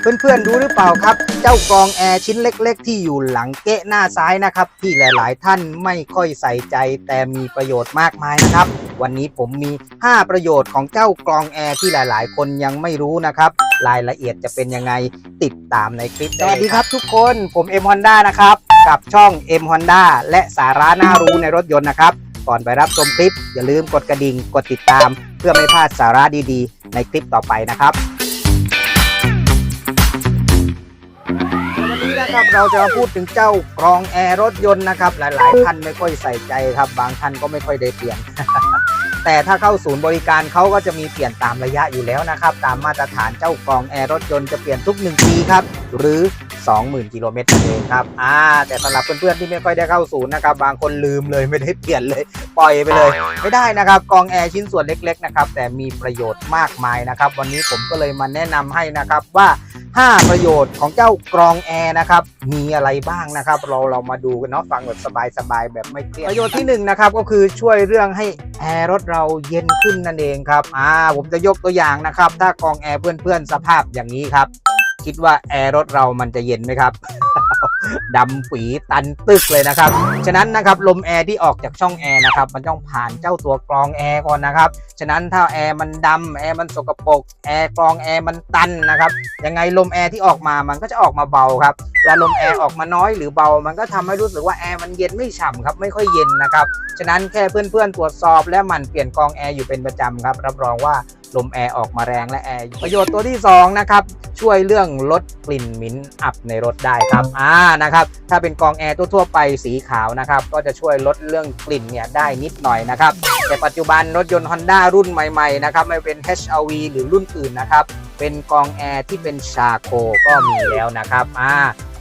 เพื่อนๆรู้หรือเปล่าครับ เจ้ากรองแอร์ชิ้นเล็กๆ ที่อยู่หลังเกะหน้าซ้ายนะครับ ที่หลายๆท่านไม่ค่อยใส่ใจ แต่มีประโยชน์มากมายนะครับ วันนี้ผมมี 5 ประโยชน์ของเจ้ากรองแอร์ที่หลายๆ คนยังไม่รู้นะครับ รายละเอียดจะเป็นยังไงติดตามในคลิปสวัสดีครับทุกคนผมเอ็มฮอนด้านะครับ กับช่อง M Honda และสาระน่ารู้ในรถยนต์นะครับ ก่อนไปรับชมคลิป อย่าลืมกดกระดิ่งกดติดตาม เพื่อไม่พลาดสาระดีๆ ในคลิปต่อไปนะครับ นะครับ เราจะมาพูดถึงเจ้ากรองแอร์รถยนต์นะครับ หลาย ๆ ท่านไม่ค่อยใส่ใจครับ บางท่านก็ไม่ค่อยได้เปลี่ยน แต่ถ้าเข้าศูนย์บริการเขาก็จะมีเปลี่ยนตามระยะอยู่แล้วนะครับ ตามมาตรฐานเจ้ากรองแอร์รถยนต์จะเปลี่ยนทุก 1 ปีครับ หรือ 20,000 กิโลเมตรเองครับ อ่า แต่สำหรับเพื่อน ๆ ที่ไม่ค่อยได้เข้าศูนย์นะครับ บางคนลืมเลยไม่ได้เปลี่ยนเลย ปล่อยไปเลย ไม่ได้นะครับกรองแอร์ชิ้นส่วนเล็ก ๆ นะครับ แต่มีประโยชน์มากมายนะครับ วันนี้ผมก็เลยมาแนะนำให้นะครับว่า 5 ประโยชน์ของเจ้ากรองแอร์นะครับ มีอะไรบ้างนะครับ เราเรามาดูกันเนาะฟังแบบสบายๆแบบไม่เครียดประโยชน์ที่1นงนะครับก็คือช่วยเรื่องให้แอร์รถเราเย็นขึ้นนั่นเองครับอ่าผมจะยกตัวอย่างนะครับ ถ้ากรองแอร์เพื่อนๆสภาพอย่างนี้ครับ คิดว่าแอร์รถเรามันจะเย็นไหมครับ ดำปีตันตึกเลยนะครับ ฉะนั้นนะครับลมแอร์ที่ออกจากช่องแอร์นะครับมันต้องผ่านเจ้าตัวกรองแอร์ก่อนนะครับ ฉะนั้นถ้าแอร์มันดำแอร์มันสกปรกแอร์กรองแอร์มันตันนะครับยังไงลมแอร์ที่ออกมามันก็จะออกมาเบาครับ เวลาลมแอร์ออกมาน้อยหรือเบา มันก็ทำให้รู้สึกว่าแอร์มันเย็นไม่ฉ่ำครับไม่ค่อยเย็นนะครับฉะนั้นแค่เพื่อนๆตรวจสอบและหมั่นเปลี่ยนกองแอร์อยู่เป็นประจำครับรับรองว่าลมแอร์ออกมาแรงและแอร์ประโยชน์ตัวที่สองนะครับช่วยเรื่องลดกลิ่นมิ้นอับในรถได้ครับอ่านะครับถ้าเป็นกองแอร์ทั่วๆไปสีขาวนะครับก็จะช่วยลดเรื่องกลิ่นเนี่ยได้นิดหน่อยนะครับแต่ปัจจุบันรถยนต์ Honda รุ่นใหม่ๆนะครับไม่เป็น HRV หรือรุ่นอื่นนะครับเป็นกองแอร์ที่เป็นชาโคก็มีแล้วนะครับอ่า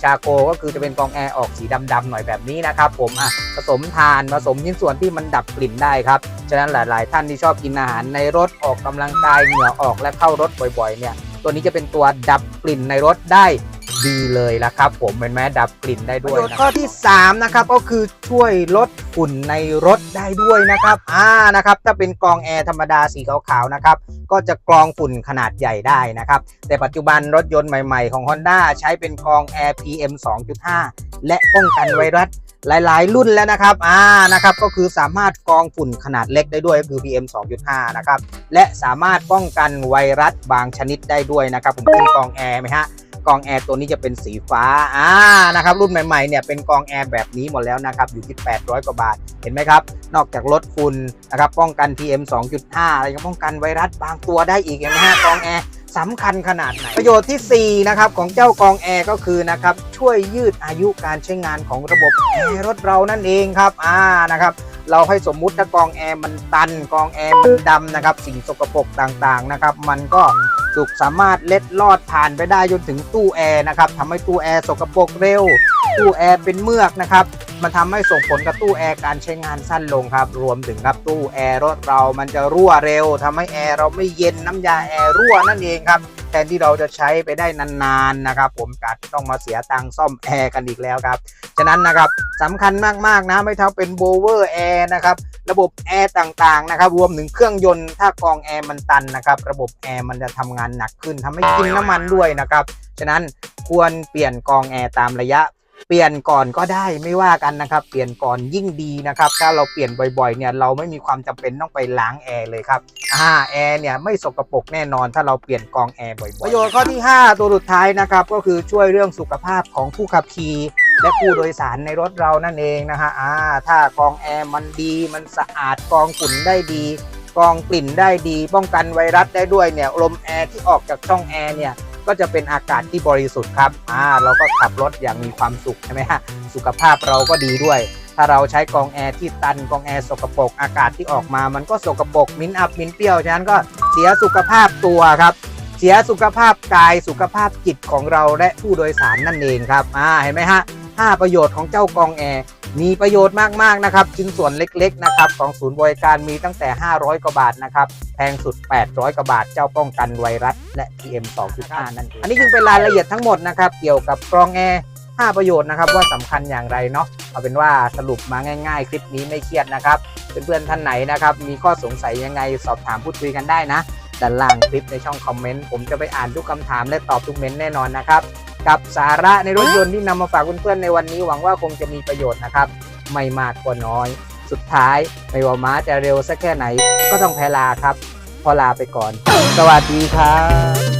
กาโกก็คือจะเป็นกองแอร์ออกสีดำๆหน่อยแบบนี้นะครับผมอะผสมทานผสมชิ้นส่วนที่มันดับกลิ่นได้ครับ ฉะนั้นหลาย ๆ ท่านที่ชอบกินอาหารในรถออกกำลังกายเหงื่อออกและเข้ารถบ่อย ๆ เนี่ย ตัวนี้จะเป็นตัวดับกลิ่นในรถได้ ดีเลยละครับ ผมเป็นแม้ดับกลิ่นได้ด้วยข้อที่ 3 นะครับก็คือช่วยลดฝุ่นในรถได้ด้วยนะครับอ่านะครับถ้าเป็นกรองแอร์ธรรมดาสีขาวๆนะครับก็จะกรองฝุ่นขนาดใหญ่ได้นะครับ แต่ปัจจุบันรถยนต์ใหม่ๆของ Honda ใช้เป็นกรองแอร์ PM 2.5 และป้องกันไวรัสหลาย ๆ รุ่นแล้วนะครับ อ่า นะครับ ก็คือสามารถกรองฝุ่นขนาดเล็กได้ด้วยก็คือ PM 2.5 นะครับ และสามารถป้องกันไวรัสบางชนิดได้ด้วยนะครับ ผมขึ้นกรองแอร์ไหมฮะ กองแอร์ตัวนี้จะเป็นสีฟ้าอ่านะครับรุ่นใหม่ๆเนี่ยเป็นกองแอร์แบบนี้หมดแล้วนะครับอยู่ที่800 กว่าบาทเห็นไหมครับ นอกจากลดฝุ่นนะครับป้องกัน PM 2.5อะไรยังป้องกันไวรัสบางตัวได้อีกเห็นไหมฮะกองแอร์สำคัญขนาดไหน ประโยชน์ที่ 4 นะครับ ของเจ้ากองแอร์ก็คือนะครับ ช่วยยืดอายุการใช้งานของระบบแอร์รถเรานั่นเองครับอ่านะครับ เราให้สมมุติถ้ากองแอร์มันตัน กองแอร์มันดำนะครับ สิ่งสกปรกต่างๆนะครับ มันก็ สุกสามารถเล็ดลอดผ่านไปได้จนถึงตู้แอร์นะครับทำให้ตู้แอร์สกปรกเร็ว ตู้แอร์เป็นเมือกนะครับ มันทำให้ส่งผลกับตู้แอร์การใช้งานสั้นลงครับ รวมถึงครับตู้แอร์รถเรามันจะรั่วเร็วทำให้แอร์เราไม่เย็นน้ำยาแอร์รั่วนั่นเองครับ ทนที่เราจะใช้ไปได้นานๆนะครับ ผมกาดต้องมาเสียตังค์ซ่อมแอร์กันอีกแล้วครับ ฉะนั้นนะครับสำคัญมากๆนะไม่เท่าเป็นโบเวอร์แอร์นะครับระบบแอร์ต่างๆนะครับรวมถึงเครื่องยนต์ถ้ากองแอร์มันตันนะครับระบบแอร์มันจะทำงานหนักขึ้นทำให้กินน้ำมันด้วยนะครับ ฉะนั้นควรเปลี่ยนกองแอร์ตามระยะ เปลี่ยนก่อนก็ได้ไม่ว่ากันนะครับ เปลี่ยนก่อนยิ่งดีนะครับ ถ้าเราเปลี่ยนบ่อยๆเนี่ยเราไม่มีความจำเป็นต้องไปล้างแอร์เลยครับอ่าแอร์เนี่ยไม่สกปรกแน่นอน ถ้าเราเปลี่ยนกองแอร์บ่อยๆประโยชน์ข้อที่ 5 ตัวสุดท้ายนะครับก็คือช่วยเรื่องสุขภาพของผู้ขับขี่และผู้โดยสารในรถเรานั่นเองนะฮะอ่าถ้ากองแอร์มันดีมันสะอาดกองฝุ่นได้ดีกองกลิ่นได้ดี ป้องกันไวรัสได้ด้วยเนี่ยลมแอร์ที่ออกจากช่องแอร์เนี่ย ก็จะเป็นอากาศที่บริสุทธิ์ครับอ่าเราก็ขับรถอย่างมีความสุขใช่ไหมฮะสุขภาพเราก็ดีด้วย ถ้าเราใช้กองแอร์ที่ตันกองแอร์สกปรกอากาศที่ออกมา มันก็สกปรกมิ้นอับมิ้นเปรี้ยวฉะนั้นก็เสียสุขภาพตัวครับเสียสุขภาพกายสุขภาพจิตของเราและผู้โดยสารนั่นเองครับอ่าเห็นไหมฮะ 5 ประโยชน์ของเจ้ากองแอร์มีประโยชน์มากๆนะครับชิ้นส่วนเล็กๆนะครับของศูนย์บริการมีตั้งแต่ 500 กว่าบาทนะครับแพงสุด 800 กว่าบาท เจ้าป้องกันไวรัสและ PM 2.5 นั่นเองอันนี้จึงเป็นรายละเอียดทั้งหมดนะครับเกี่ยวกับกรองแอร์5ประโยชน์นะครับว่าสำคัญอย่างไรเนาะเอาเป็นว่าสรุปมาง่าย ๆ คลิปนี้ไม่เครียดนะครับเพื่อนๆท่านไหนนะครับมีข้อสงสัยยังไงสอบถามพูดคุยกันได้นะด้านล่างคลิปในช่องคอมเมนต์ผมจะไปอ่านทุกคำถามและตอบทุกเมนต์แน่นอนนะครับ กับสาระในรถยนต์ที่นำมาฝากเพื่อนๆในวันนี้หวังว่าคงจะมีประโยชน์นะครับ ไม่มากก็น้อย สุดท้ายไม่ว่าม้าจะเร็วสักแค่ไหน ก็ต้องแพ้ลาครับ พอลาไปก่อน สวัสดีครับ